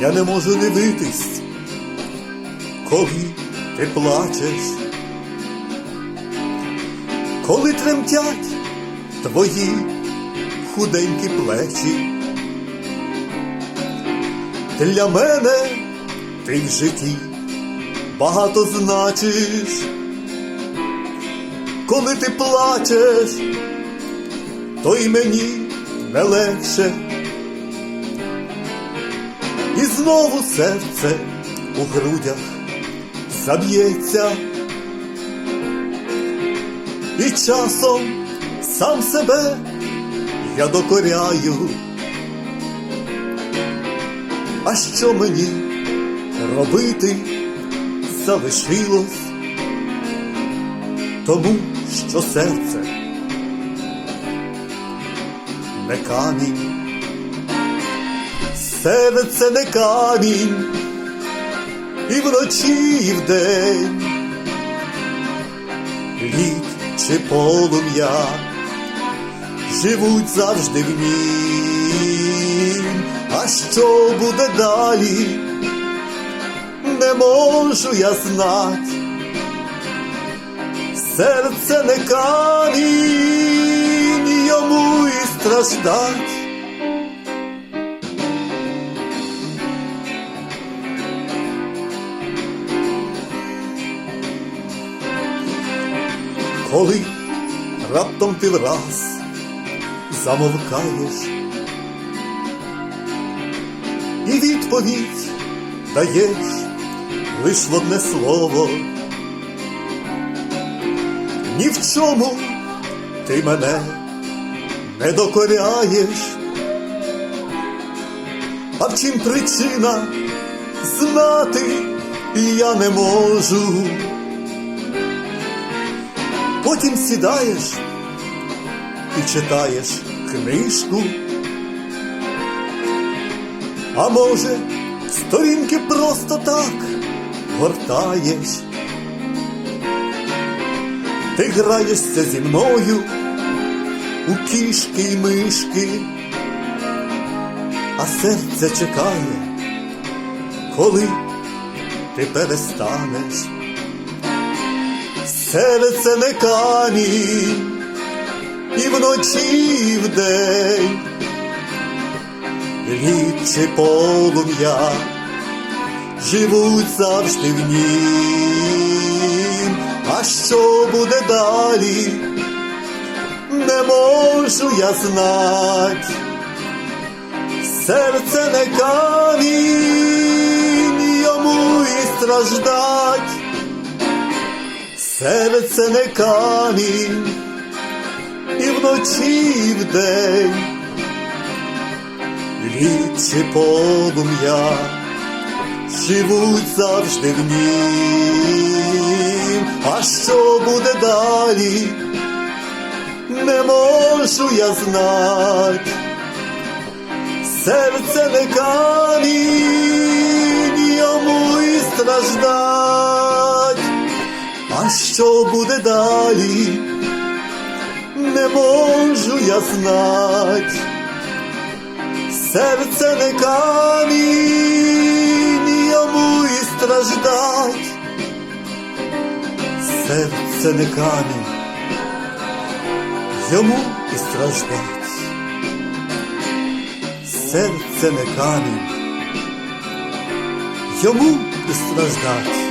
я не можу дивитись, коли ти плачеш, коли тремтять твої худенькі плечі. Для мене ти в житті багато значиш, коли ти плачеш, то й мені не легше. І знову серце у грудях заб'ється, і часом сам себе я докоряю. А що мені робити залишилось, тому що серце не камінь. Серце не камінь, і вночі, і вдень, лід чи полум'я живуть завжди в нім. А що буде далі, не можу я знать. Серце не камінь, йому і страждать. Коли раптом ти враз замовкаєш, і відповідь даєш лиш в одне слово. Ні в чому ти мене не докоряєш, а в чим причина знати я не можу. Потім сідаєш і читаєш книжку. А може, сторінки просто так гортаєш. Ти граєшся зі мною у кішки й мишки, а серце чекає, коли ти перестанеш. Серце не камінь, і вночі, і вдень, чи полум'я живуть завжди в нім. А що буде далі, не можу я знать. Серце не камінь, йому і страждать. Серце не камінь, і вночі, і вдень, чи полум'я живуть завжди в нім. А що буде далі, не можу я знать. Серце не камінь, йому і страждать. Що буде далі, не можу я знать. Серце не камінь, йому і страждать. Серце не камінь, йому і страждать. Серце не камінь, йому і страждать.